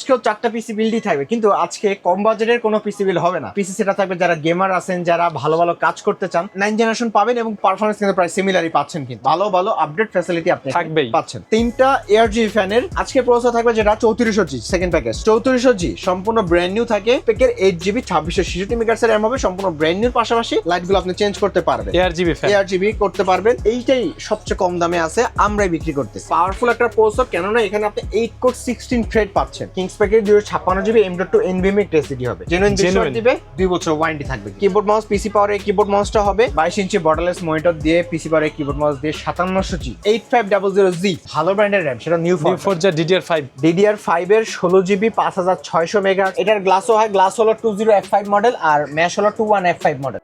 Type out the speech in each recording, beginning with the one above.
আজকেও চারটা পিসি বিল্ডই থাকবে কিন্তু আজকে কম বাজেটের কোনো পিসি বিল হবে না। পিসি সেটা থাকবে যারা গেমার আছেন যারা ভালো ভালো কাজ করতে চান নাইন জেনারেশন পাবেন এবং পারফরমেন্স কিন্তু প্রায় সিমিলারই পাচ্ছেন কিন্তু। ভালো ভালো আপডেট ফ্যাসিলিটি আপনি থাকবেই। পাচ্ছেন। তিনটা এয়ার জি ফ্যানের আজকে প্রসেসর থাকবে যেটা চৌত্রিশশো জি সেকেন্ড প্যাকেজ চৌত্রিশশো জি সম্পূর্ণ ব্র্যান্ড নিউ থাকে প্যাকের এইট জিবি ছাব্বিশশো ছেষট্টি মেগার্সের র্যাম হবে সম্পূর্ণ ব্র্যান্ড নিউর পাশাপাশি লাইটগুলো আপনি চেঞ্জ করতে পারবেন। এয়ার জিবি এয়ার জিবি করতে পারবেন। এইটাই সবচেয়ে কম দামে আছে আমরাই বিক্রি করতেছি। পাওয়ারফুল একটা প্রসেসর কেননা এখানে আপনি এইট কোর সিক্সটিন থ্রেড পাচ্ছেন। কিংস প্যাকেজ দুশো ছাপ্পান্ন GB M dot two NVMe টেসিডি হবে। জেনুইন। দিবে দুই বছর ওয়ারেন্টি থাকবে। কিবোর্ড মাউস পিসি পাওয়ারে কিবোর্ড মাউসটা হবে। বাইশ ইঞ্চি বর্ডারলেস মনিটর দিয়ে পিসি পাওয়ারে কিবোর্ড মাউস দিয়ে সাতান্নশো G eight five double zero G ভালো ব্র্যান্ডের র্যাম সেটা নিউ নিউ ফোর যা ডিডিআর ফাইভ ডিডিআর ফাইভ এর ষোলো জিবি পাঁচ হাজার ছয়শো মেগা। এটার গ্লাসও হয় গ্লাস হলো two zero F five model আর ম্যাশ হলো two one F five model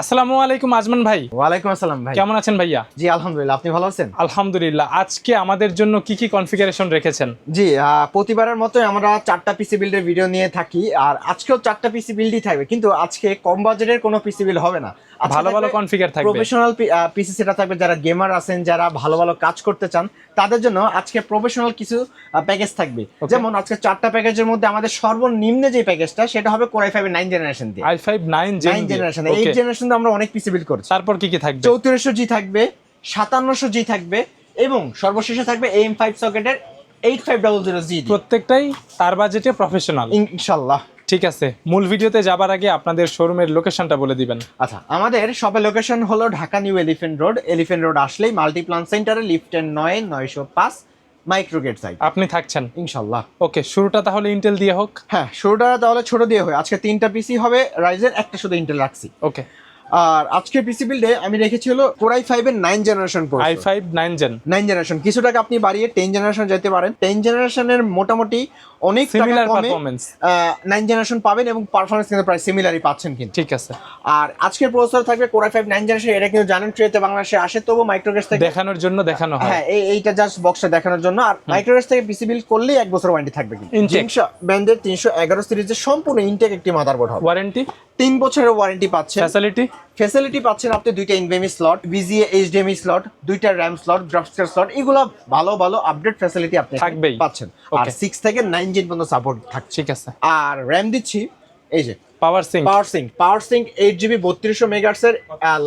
আসসালামু আলাইকুম আজমান ভাই। ওয়ালাইকুম আসসালাম ভাই। কেমন আছেন ভাইয়া? জি আলহামদুলিল্লাহ। আপনি ভালো আছেন? আলহামদুলিল্লাহ। আজকে আমাদের জন্য কি কি কনফিগারেশন রেখেছেন? জি প্রতিবারের মতোই আমরা চারটা পিসি বিল্ডের ভিডিও নিয়ে থাকি আর আজকেও চারটা পিসি বিল্ডই থাকবে। কিন্তু আজকে কম বাজেটের কোনো পিসি বিল হবে না। ভালো ভালো কনফিগার থাকবে। প্রফেশনাল পিসি সেটা থাকবে যারা গেমার আছেন যারা ভালো ভালো কাজ করতে চান তাদের জন্য আজকে প্রফেশনাল কিছু প্যাকেজ থাকবে। যেমন আজকে চারটা প্যাকেজের মধ্যে আমাদের সর্বনিম্ন যে প্যাকেজটা সেটা হবে core i five nine generation দিয়ে। I five nine generation eight generation আমরা অনেক পিসি বিল করছি। তারপর কি কি থাকবে? চৌত্রিশশো জি থাকবে সাতান্নশো জি থাকবে এবং সর্বশেষে থাকবে M five সকেটের eight five double zero G প্রত্যেকটাই তার বাজেটে প্রফেশনাল ইনশাল্লাহ। ঠিক আছে মূল ভিডিওতে যাবার আগে আপনাদের শোরুমের লোকেশনটা বলে দিবেন। আচ্ছা আমাদের শপের লোকেশন হলো Dhaka new elephant road. Elephant road আসলেই মাল্টিপ্লান সেন্টারে লিফটের নয় নয়শো পাঁচ মাইক্রোগেট সাইড আপনি থাকছেন। ইনশাল্লাহ। ওকে শুরুটা তাহলে ইন্টেল দিয়ে হোক। হ্যাঁ শুরুটা তাহলে ছোট দিয়ে হয়। আজকে তিনটা পিসি হবে রাইজের একটা শুধু ইন্টেল রাখছি। ওকে। আর আজকে পিসি বিল্ডে আমি রেখেছি হলো কোরাই ফাইভের nine generation I five nine gen nine generation কিছু টাকা আপনি বাড়িয়ে টেন জেনারেশন যেতে পারেন। টেন জেনারেশনের মোটামুটি অনেক টাকা সিমিলার কমে পারফরমেন্স নাইন জেনারেশন পাবেন এবং পারফরমেন্স কিন্তু প্রায় সিমিলারই পাচ্ছেন কিন্তু। ঠিক আছে। আর আজকের প্রসেসর থাকবে কোরাই ফাইভ নাইন জেনারেশন এটা কিন্তু জানেন ট্রেতে বাংলাদেশে আসে তবু মাইক্রোগেস থেকে দেখানোর জন্য দেখানো হয়। হ্যাঁ এইটা জাস্ট বক্সটা দেখানোর জন্য। আর মাইক্রোগেস থেকে পিসি বিল করলেই এক বছর ওয়ারেন্টি থাকবে কিন্তু। ব্র্যান্ডের তিনশো এগারো সিরিজের সম্পূর্ণ ইনটেক একটি মাদারবোর্ড হবে। ওয়ারেন্টি তিন বছরের ওয়ারেন্টি পাচ্ছেন। ফ্যাসিলিটি ফ্যাসিলিটি পাচ্ছেন আপনি দুইটা NVMe slot VGA HDMI slot দুইটা র্যাম স্লট গ্রাফিক্স স্লট এগুলো ভালো ভালো আপডেট ফ্যাসিলিটি আপনি থাকবেই। পাচ্ছেন। আর Okay. সিক্স থেকে নাইন জেন পর্যন্ত সাপোর্ট থাকছে। ঠিক আছে। আর র্যাম দিচ্ছি এই যে power sync power sync power sync eight GB বত্রিশশো মেগার্সের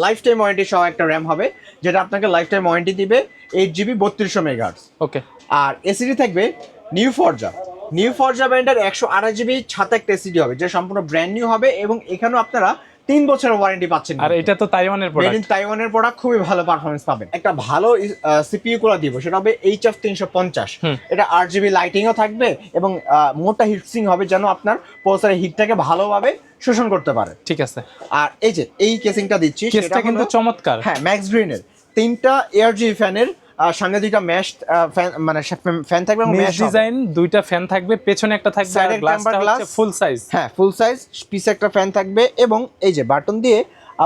লাইফ টাইম ওয়ারেন্টি সহ একটা র্যাম হবে যেটা আপনাকে লাইফ টাইম ওয়ারেন্টি দিবে এইট জিবি বত্রিশশো মেগার্স ওকে আর এসিডি থাকবে নিউ ফরজা নিউ ফরজা ব্র্যান্ডের একশো আড়াই জিবি ছাতা একটা এসিডি হবে যেটা সম্পূর্ণ ব্র্যান্ড নিউ হবে এবং এখানেও আপনারা তিন বছরের ওয়ারেন্টি পাচ্ছেন। আর এটা তো তাইওয়ানের মেড প্রোডাক্ট ইন তাইওয়ানের প্রোডাক্ট খুবই ভালো পারফরমেন্স পাবেন। একটা ভালো সিপিইউ করে দিব সেটা হবে এইচ এফ তিনশো পঞ্চাশ। এটা আট জিবি লাইটিংও থাকবে এবং মোটা হিটসিং হবে যেন আপনার প্রসেসরের হিটটাকে ভালোভাবে শোষণ করতে পারে। ঠিক আছে। আর এই যে এই কেসিংটা দিচ্ছি সেটা কিন্তু চমৎকার। হ্যাঁ ম্যাক্স গ্রিনের তিনটা এয়ার জি ফ্যানের সামনে দুইটা ম্যাশ ফ্যান মানে ফ্যান থাকবে এবং মেশ ডিজাইন দুইটা ফ্যান থাকবে পেছনে একটা থাকবে আর গ্লাসটা হচ্ছে ফুল সাইজ হ্যাঁ ফুল সাইজ পিছে একটা ফ্যান থাকবে এবং এই যে বাটন দিয়ে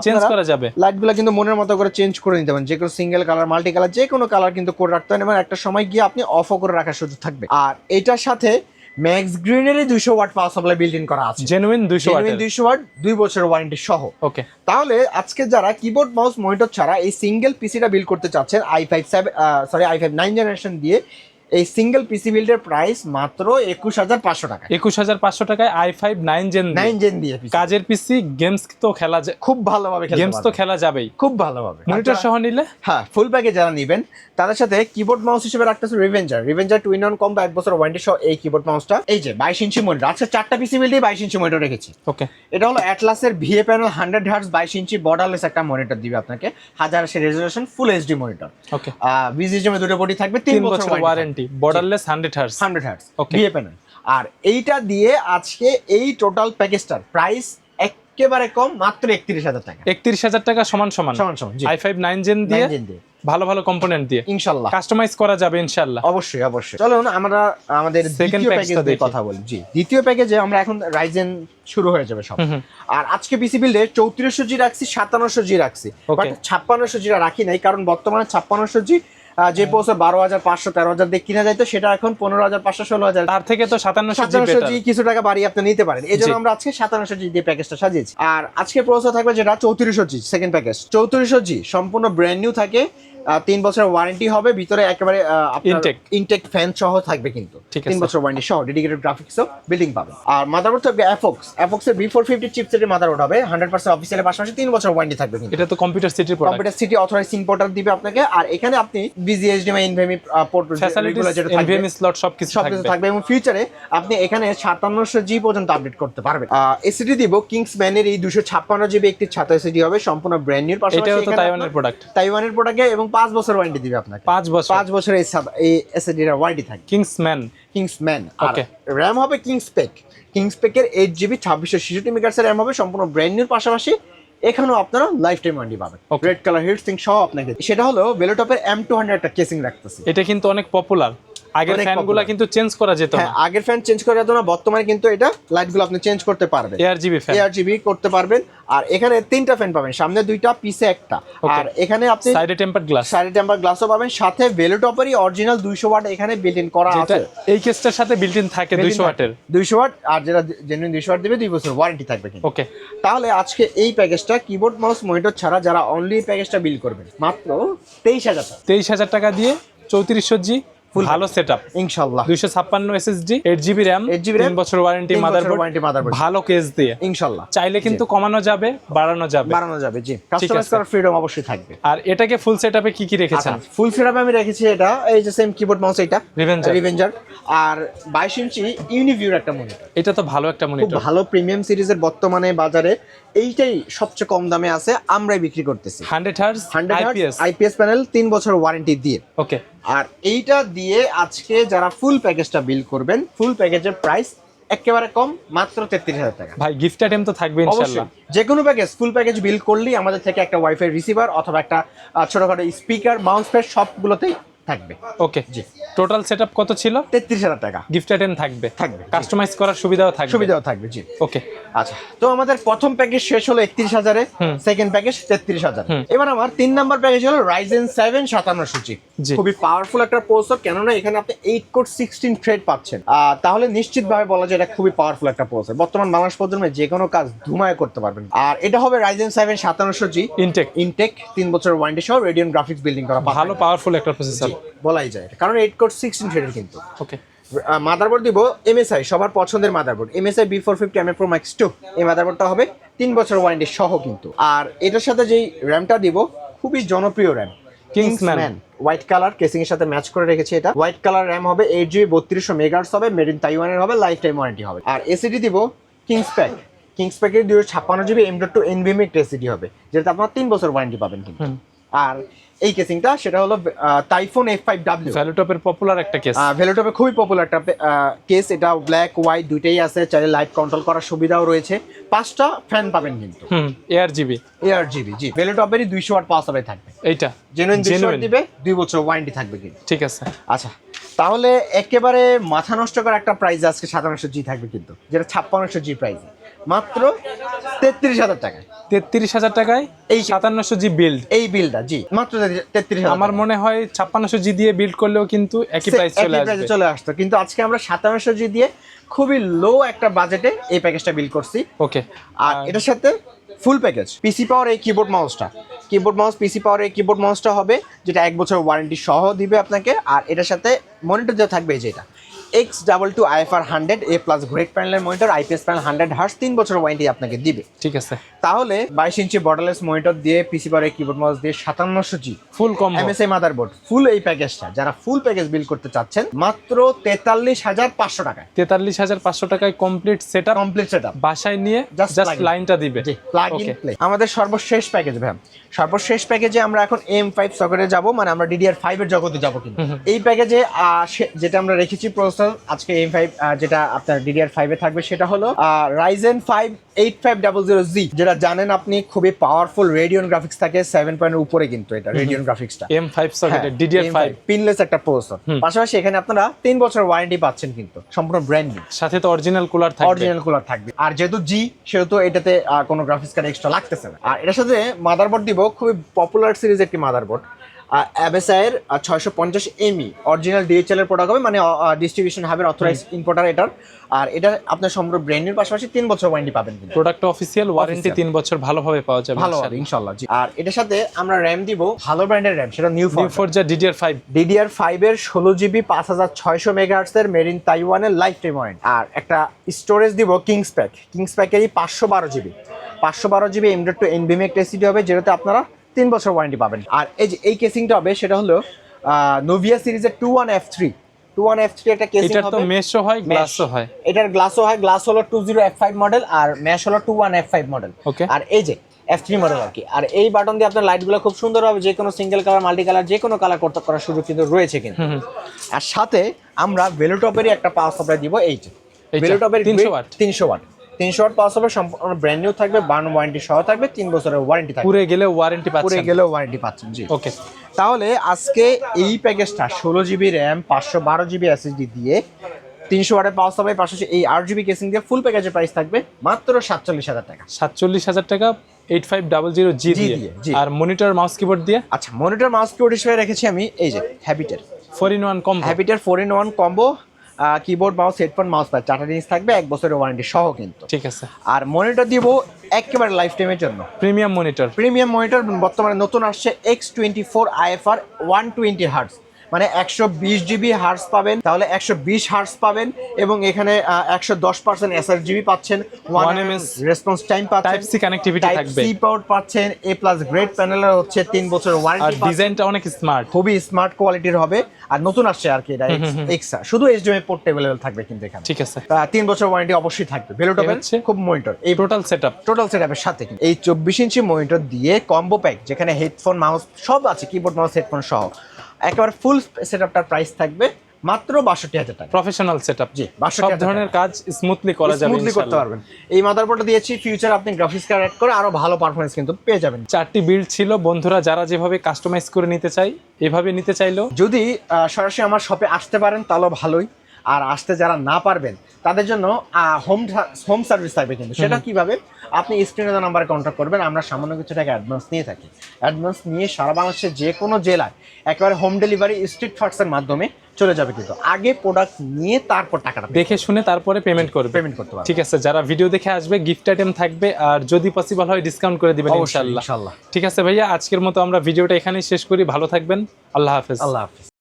চেঞ্জ করা যাবে। লাইটগুলো কিন্তু মনের মতো করে চেঞ্জ করে নিতে পারেন। যে কোনো সিঙ্গেল কালার মাল্টি কালার যে কোনো কালার কিন্তু করে রাখতে পারেন এবং একটা সময় গিয়ে আপনি অফও করে রাখার সুযোগ থাকবে। আর এটার সাথে ম্যাক্স গ্রিনারি দুইশো watt power supply build in করা আছে। জেনুইন দুইশো জেনুইন দুইশো ওয়াট দুই বছরের ওয়ারেন্টি সহ। ওকে তাহলে আজকে যারা কিবোর্ড মাউস মনিটর ছাড়া এই সিঙ্গেল পিসিটা বিল্ড করতে চাচ্ছেন I five seven sorry I five nine generation দিয়ে এই সিঙ্গেল পিসি বিল্ডের প্রাইস মাত্র একুশ হাজার পাঁচশো টাকা একুশ হাজার পাঁচশো টাকায় I five nine gen nine gen দিয়ে কাজের পিসি গেমস তো খেলা যায় খুব ভালোভাবে গেমস তো খেলা যাবেই। খুব ভালোভাবে। মনিটর সহ নিলে? হ্যাঁ ফুল প্যাকে যারা নেবেন তাদের সাথে কিবোর্ড মাউস হিসেবে রাখতেছে রিভেঞ্জার রিভেঞ্জার টুইন অন কম এক বছর ওয়ারেন্টি সহ এই কিবোর্ড মাউসটা এই যে বাইশ ইঞ্চি মনিটর আজকে চারটা পিসি বিল্ডে বাইশ ইঞ্চি মনিটর রেখেছি। ওকে এটা হলো অ্যাটলাসের ভিএ প্যানেল হান্ড্রেড হার্টস বাইশ ইঞ্চি বর্ডারলেস একটা মনিটর দিবে আপনাকে। হাজার আশি resolution full HD monitor okay বিজিএমে দুটো বডি থাকবে তিন বছর বছর warranty borderless hundred hertz hundred Okay. VA panel আর এইটা দিয়ে আজকে এই টোটাল প্যাকেজটার প্রাইস একেবারে কম মাত্র একত্রিশ হাজার টাকা। একত্রিশ হাজার টাকা সমান সমান। সমান সমান আই ফাইভ নাইন জেন দিয়ে 9 জেন দিয়ে। ভালো ভালো কম্পোনেন্ট দিয়ে। ইনশাল্লাহ। কাস্টমাইজ করা যাবে ইনশাল্লাহ। অবশ্যই অবশ্যই। চলুন আমরা আমাদের প্যাকেজ দিয়ে কথা বলি। জি দ্বিতীয় প্যাকেজে আমরা এখন রাইজেন শুরু হয়ে যাবে সব। আর আজকে পিসি বিল্ডে চৌত্রিশশো জি রাখছি সাতান্নশো জি রাখছি. বাট ছাপ্পান্নশো জিটা রাখি নাই কারণ বর্তমানে ছাপ্পান্নশো জি যে পৌঁছে বারো হাজার পাঁচশো তেরো হাজার দিয়ে কিনা যায় তো সেটা এখন পনেরো হাজার পাঁচশো ষোলো হাজার। তার থেকে তো সাতান্নশো জি কিছু টাকা বাড়িয়ে আপনি নিতে পারেন। এই জন্য আমরা আজকে সাতান্নশো জি দিয়ে প্যাকেজটা সাজিয়েছি। আর আজকে প্রসেসর থাকবে যেটা চৌত্রিশশো জি সেকেন্ড প্যাকেজ চৌত্রিশশো জি সম্পূর্ণ ব্র্যান্ড নিউ থাকে। তিন বছর ওয়ারেন্টি হবে ভিতরে একেবারে Intake. ইনটেক ফ্যান সহ থাকবে কিন্তু। তিন। বছর ওয়ারেন্টি সহ ডেডিকেটেড গ্রাফিক্সও বিল্ডিং পাবে আর মাদারবোর্ড থাকবে অ্যাফক্স অ্যাফক্স এর বি ফোর ফিফটি চিপসেটের মাদারবোর্ড হবে হান্ড্রেড পার্সেন্ট অফিসিয়ালের পাশাপাশি তিন বছর ওয়ারেন্টি থাকবে কিন্তু। এটা তো computer product computer city authorize importer দিবে আপনাকে। আর এখানে আপনি বিজিএসডিএমআই এনভিএমই পোর্ট এনভিএমই স্লট সবকিছু থাকবে। এবং ফিউচারে আপনি এখানে সাতান্নশো জি পর্যন্ত আপডেট করতে পারবেন। এসিডি দিব কিংস ম্যানের এই দুশো ছাপ্পান্ন জিবি একটি ছাতা এসিডি হবে সম্পূর্ণ ব্র্যান্ড নিউ পাশাপাশি তাইওয়ানের প্রোডাক্ট তাইওয়ানের প্রোডাক্টে এবং পাঁচ বছর ওয়ারেন্টি দিবে আপনাকে। পাঁচ বছর। পাঁচ বছর এই এই এসিডির ওয়ারেন্টি থাকে কিংসম্যান কিংস ম্যান আর র্যাম হবে কিংস পেক কিংস পেকের এইট জিবি ছাব্বিশশো ছেষট্টি মেগাহার্সের র্যাম হবে সম্পূর্ণ ব্র্যান্ড নিউর পাশাপাশি এখানেও আপনারা লাইফ টাইম ওয়ারেন্টি পাবেন. রেড কালার হিট সিং সহ আপনাকে সেটা হলো বেলোটপের এম টু হান্ড্রেড একটা কেসিং রাখতেছে। এটা কিন্তু অনেক পপুলার আগের ফ্যানগুলো কিন্তু চেঞ্জ করা যেত হ্যাঁ না আগের ফ্যান চেঞ্জ করার জন্য বর্তমানে কিন্তু এটা লাইটগুলো আপনি চেঞ্জ করতে পারবেন। AR GB fan AR GB করতে পারবেন। আর এখানে তিনটা ফ্যান পাবেন সামনে দুইটা পিছে একটা। আর এখানে আপনি সাইডে টেম্পার গ্লাস সাইড টেম্পার গ্লাসও পাবেন সাথে ভেলোটপেরই অরিজিনাল দুইশো ওয়াট এখানে বিল্ট ইন করা আছে। এই কেসটার সাথে বিল্ট ইন থাকে দুইশো ওয়াটের দুইশো ওয়াট আর যেটা জেনুইন দুইশো ওয়াট দিবে দুই বছর ওয়ারেন্টি থাকবে কিন্তু। ওকে তাহলে আজকে এই প্যাকেজটা কিবোর্ড মাউস মনিটর ছাড়া যারা অনলি প্যাকেজটা বিল করবেন মাত্র তেইশ হাজার টাকা। তেইশ হাজার টাকা দিয়ে চৌত্রিশশো জি ভালো সেট আপ ইনশাল্লাহ দুইশো ছাপ্পান্ন SSD eight GB RAM 8 GB RAM, তিন বছর ওয়ারেন্টি মাদারবোর্ড ভালো কেস দিয়ে। ইনশাল্লাহ চাইলে কিন্তু কমানো যাবে বাড়ানো যাবে। বাড়ানো যাবে জি। কাস্টমাইজ করার ফ্রিডম অবশ্যই থাকবে। আর এটাকে ফুল সেট আপে কি কি রেখেছেন? ফুল সেটআপে আমি রেখেছি এটা এই যে সেম কিবোর্ড মাউস এটা Revenger। রিভেঞ্জার আর বাইশ ইঞ্চি ইউনিভিউর একটা মনিটর এটা তো ভালো একটা খুব মনিটর ভালো প্রিমিয়াম সিরিজের বর্তমানে বাজারে। এইটাই সবচেয়ে কম দামে আছে আমরাই বিক্রি করতেছি। Hundred hertz hundred IPS IPS panel তিন বছর ওয়ারেন্টি দিয়ে। ওকে আর এইটা দিয়ে আজকে যারা ফুল প্যাকেজটা বিল করবেন ফুল প্যাকেজের প্রাইস একেবারে কম মাত্র তেত্রিশ হাজার টাকা। ভাই গিফট আইটেম তো থাকবে যে কোনো প্যাকেজ ফুল প্যাকেজ বিল করলেই আমাদের থেকে একটা ওয়াইফাই রিসিভার অথবা একটা ছোটখাটো স্পিকার মাউস প্যাড সবগুলোতেই থাকবে। ওকে। জি। টোটাল কত ছিল? তেত্রিশ হাজার টাকা। গিফট আইটেম থাকবে। থাকবে। কাস্টমাইজ করার সুবিধাও থাকবে। সুবিধাও থাকবে জি। ওকে। আচ্ছা তো আমাদের প্রথম প্যাকেজ শেষ হলো সেকেন্ড প্যাকেজ তেত্রিশ হাজার। হুম। এবার আমার তিন নাম্বার প্যাকেজ হলো সূচি। খুবই পাওয়ারফুল একটা প্রসেসর কেননা এখানে আপনি এইট কোড সিক্সটিন থ্রেড পাচ্ছেন। তাহলে নিশ্চিতভাবে বলা যায় এটা খুবই পাওয়ারফুল একটা প্রসেসর বর্তমান বাংলাদেশ প্রজন্মে যে কোনো কাজ ধুমায় করতে পারবেন। আর এটা হবে রাইজেন সেভেন সাতান্নশো জি ইনটেক ইনটেক তিন বছর ওয়ারেন্টি সহ রেডিয়ন গ্রাফিক্স বিল্ডিং করা। ভালো পাওয়ারফুল একটা প্রসেসর বলাই যায়। কারণ এইট কোড সিক্সটিন থ্রেডের কিন্তু। ওকে মাদারবোর্ড দিব এমএসআই সবার পছন্দের motherboard MSI B four fifty M pro max two এই মাদারবোর্ডটা হবে তিন বছর ওয়ারেন্টি সহ কিন্তু। আর এটার সাথে যেই র্যামটা দিব খুবই জনপ্রিয় RAM Kingsman। White colour casing এর সাথে ম্যাচ করে রেখেছি এটা। হোয়াইট কালার র্যাম হবে এইট জিবি বত্রিশশো মেগার্স হবে মেড ইন তাইওয়ানের হবে লাইফ টাইম ওয়ারেন্টি হবে। আর এসিডি দিব কিংস প্যাক কিংস প্যাকের দুশো ছাপ্পান্ন GB M dot two NVMe SSD হবে যেটা আপনার তিন বছর ওয়ারেন্টি পাবেন কিন্তু। আর এই কেসিংটা সেটা হলো টাইফোন এফ ফাইভ ডাব্লিউ ভ্যালুটপের পপুলার একটা কেস ভেলোটপে খুবই পপুলার একটা কেস এটা ব্ল্যাক হোয়াইট দুইটাই আছে। চাইলে লাইট কন্ট্রোল করার সুবিধাও রয়েছে। পাঁচটা ফ্যান পাবেন কিন্তু। এআর জিবি এআর জিবি জি। ভেলোটপেরই দুইশো ওয়াট পাওয়া যাবে থাকবে। এইটা জেনুইন দুইশো দিবে দুই বছর ওয়ারেন্টি থাকবে কিন্তু। ঠিক আছে। আচ্ছা তাহলে একেবারে মাথা নষ্ট করা একটা প্রাইস আজকে সাতান্নশো জি থাকবে কিন্তু যেটা ছাপ্পান্নশো জি প্রাইস মাত্র তেত্রিশ হাজার টাকায়। তেত্রিশ হাজার টাকায় এই সাতান্নশো জি বিল্ড এই বিলটা জি। মাত্র তেত্রিশ আমার মনে হয় ছাপ্পান্নশো জি দিয়ে বিল্ড করলেও কিন্তু একই প্রাইস চলে আসবে। চলে আসতো। কিন্তু আজকে আমরা সাতান্নশো জি দিয়ে খুবই লো একটা বাজেটে এই প্যাকেজটা বিল করছি। ওকে আর এটার সাথে ফুল প্যাকেজ পিসি পাওয়ার এই কিবোর্ড মাউসটা কিবোর্ড মাউস পিসি পাওয়ার এই কিবোর্ড মাউসটা হবে যেটা এক বছর ওয়ারেন্টি সহ দিবে আপনাকে। আর এটার সাথে মনিটর যা থাকবে যেটা X double two IFR hundred A plus grade প্যানেলের monitor IPS panel hundred hertz তিন বছর ওয়ারেন্টি আপনাকে দিবে। ঠিক আছে। তাহলে বাইশ ইঞ্চি বর্ডারলেস মনিটর দিয়ে পিসি পাওয়ার কিবোর্ড মাউস দিয়ে সাতান্নশো জি ফুল কম এমএসআই মাদারবোর্ড ফুল এই প্যাকেজটা যারা ফুল প্যাকেজ বিল করতে চাচ্ছেন মাত্র তেতাল্লিশ হাজার পাঁচশো টাকায়। তেতাল্লিশ হাজার পাঁচশো টাকায় কমপ্লিট সেট কমপ্লিট সেট বাসায় নিয়ে জাস্ট লাইনটা দিবে। প্লাগ ইন প্লে আমাদের সর্বশেষ প্যাকেজ ভাই সর্বশেষ প্যাকেজে আমরা এখন এম ফাইভ সকেটে যাব মানে আমরা ডিডিআর ফাইভ এর জগতে যাব কিন্তু। এই প্যাকেজে যেটা আমরা রেখেছি প্রসেসর আজকে এম ফাইভ যেটা আপনার ডিডিআর ফাইভে থাকবে সেটা হলো Ryzen five eight five double zero G যেটা জানেন আপনি খুবই পাওয়ারফুল রেডিয়ন গ্রাফিক্স থাকে সেভেন পয়েন্টের উপরে কিন্তু এটা Radeon গ্রাফিক্সটা M five DDR five pinless একটা প্রসেসর পাশাপাশি এখানে আপনারা তিন বছর ওয়ারেন্টি পাচ্ছেন কিন্তু সম্পূর্ণ ব্র্যান্ড নিউ সাথে তো অরিজিনাল কুলার থাকবে। অরিজিনাল কুলার থাকবে। আর যেহেতু জি সেহেতু এটাতে কোনো গ্রাফিক্স কার্ড এক্সট্রা লাগতেছে না। আর এটার সাথে মাদারবোর্ড দিব খুবই পপুলার সিরিজ একটি মাদারবোর্ড অ্যাবেসায়ের ছয়শো পঞ্চাশ এমই অরিজিনাল ডিএচএল এর প্রোডাক্ট হবে মানে ডিস্ট্রিবিউশন হাবের অথরাইজ ইম্পোর্টার এটার। আর এটা আপনার সম্পূর্ণ ব্র্যান্ডের পাশাপাশি তিন বছর ওয়ারেন্টি পাবেন প্রোডাক্ট অফিসিয়াল ওয়ারেন্টি তিন বছর ভালোভাবে পাওয়া যাবে ভালো হবে ইনশাল্লাহ জি। আর এটার সাথে আমরা র্যাম দিব ভালো ব্র্যান্ডের র্যাম সেটা নিউ ফোর যা ডিডিআর ফাইভ ডিডিআর ফাইভ এর ষোলো জিবি পাঁচ হাজার ছয়শো মেগাহার্টসের মেড ইন তাইওয়ানের লাইফ টাইম ওয়ারেন্টি আর একটা স্টোরেজ দিব কিংস প্যাক কিংস প্যাকেরই পাঁচশো বারো জিবি পাঁচশো বারো জিবি এমডেড টু এনবিএম একটা এসিডি হবে যেটাতে আপনারা তিন বছর ওয়ারেন্টি পাবেন। আর এই যে এই কেসিংটা হবে সেটা হলো নোভিয়া সিরিজের two one F three two one F three একটা কেসিং এটার তো মেশও হয় গ্লাসও হয়। এটার গ্লাসও হয় গ্লাস হলো two zero F five model আর ম্যাশ হলো two one F five model Okay. আর এই যে এফ থ্রি মডেল আর কি। আর এই বাটন দিয়ে আপনার লাইটগুলো খুব সুন্দর হবে যে কোনো সিঙ্গেল কালার মাল্টি কালার যে কোনো কালার করতে করার সুযোগ কিন্তু রয়েছে কিন্তু। আর সাথে আমরা ভেলোটপেরই একটা পাওয়ার সাপ্লাই দিব এই যে। ভেলোটপের 300 watt? তিনশো ওয়াট তিনশো ওয়াট পাওয়ার সাপ্লাই সম্পূর্ণ ব্র্যান্ড নিউ থাকবে বার্ন ওয়ারেন্টি সহ থাকবে তিন বছরের ওয়ারেন্টি থাকবে। পুরে গেলে ওয়ারেন্টি পুরে পাচ্ছেন গেলেও ওয়ারেন্টি পাচ্ছেন জি। ওকে তাহলে আজকে এই প্যাকেজটা ষোলো জিবি র্যাম পাঁচশো বারো জিবি এসএসডি দিয়ে তিনশো ওয়াটের পাওয়ার সাপ্লাই পাশাপাশি এই আট জিবি কেসিং দিয়ে ফুল প্যাকেজের প্রাইস থাকবে মাত্র সাতচল্লিশ হাজার টাকা। সাতচল্লিশ হাজার টাকা eight five double zero G দিয়ে। আর মনিটর মাউস কিবোর্ড দিয়ে? আচ্ছা মনিটর মাউস কিবোর্ড হিসেবে রেখেছি আমি এই যে হ্যাবিটের ফোর ইন ওয়ান কম হ্যাবিটের four in one combo keyboard mouse headphone mouse pad চারটা জিনিস থাকবে এক বছরের ওয়ারেন্টি সহ কিন্তু। ঠিক আছে। আর মনিটর দিব একেবারে লাইফ টাইমের জন্য। প্রিমিয়াম মনিটর প্রিমিয়াম মনিটর বর্তমানে নতুন আসছে X twenty four IFR one twenty hertz মানে একশো বিশ জিবি হার্টস পাবেন তাহলে একশো বিশ হার্টস পাবেন এবং এখানে একশো দশ পার্সেন্ট এসআর জিবি পাচ্ছেন one M MS response time পাচ্ছেন টাইপ সি কানেক্টিভিটি থাকবে। সি পোর্ট পাচ্ছেন এ প্লাস গ্রেড প্যানেলের হচ্ছে তিন বছর ওয়ারেন্টি ডিজাইনটা অনেক স্মার্ট খুবই স্মার্ট কোয়ালিটির হবে আর নতুন আসছে আর কি এটা এক্সট্রা শুধু এইচডিএমআই পোর্ট অ্যাভেলেবল থাকবে কিন্তু এখানে। ঠিক আছে। তিন বছর ওয়ারেন্টি অবশ্যই থাকবে। ভেলোটপের হচ্ছে? খুব মনিটর এই টোটাল সেট আপ টোটাল সেটআপের সাথে এই চব্বিশ ইঞ্চি মনিটর দিয়ে কম্বো প্যাক যেখানে হেডফোন মাউস সব আছে কিবোর্ড মাউস হেডফোন সহ। একেবারে ফুল সেটআপটার প্রাইস থাকবে মাত্র বাষট্টি হাজার টাকা। প্রফেশনাল সেট আপ জি, 62 সব ধরনের কাজ স্মুথলি করা যাবে স্মুথলি করতে পারবেন। এই মাদারবোর্ডটা দিয়েছি ফিউচার আপনি গ্রাফিক্স কার্ড অ্যাড করে আরও ভালো পারফরমেন্স কিন্তু পেয়ে যাবেন। চারটি বিল্ড ছিল বন্ধুরা যারা যেভাবে কাস্টমাইজ করে নিতে চাই এভাবে নিতে চাইলো যদি সরাসরি আমার শপে আসতে পারেন তাহলে ভালোই। আর আসতে যারা না পারবেন তাদের জন্য হোম হোম সার্ভিস থাকবে কিন্তু। সেটা কীভাবে? আপনি স্ক্রিনে নাম্বারে কন্ট্যাক্ট করবেন আমরা সামান্য কিছু টাকা অ্যাডভান্স নিয়ে থাকি। অ্যাডভান্স নিয়ে সারা বাংলাদেশের যে কোনো জেলায় একেবারে হোম ডেলিভারি স্ট্রিট ফার্টসের মাধ্যমে চলে যাবে কিন্তু। আগে প্রোডাক্ট নিয়ে তারপর টাকাটা দেখে শুনে তারপরে পেমেন্ট করবে। পেমেন্ট করতে পারবেন। ঠিক আছে যারা ভিডিও দেখে আসবে গিফট আইটেম থাকবে আর যদি পসিবল হয় ডিসকাউন্ট করে দিবেন অবশ্যই ইনশাআল্লাহ। ঠিক আছে ভাইয়া আজকের মতো আমরা ভিডিওটা এখানেই শেষ করি। ভালো থাকবেন। আল্লাহ হাফেজ। আল্লাহ হাফিজ।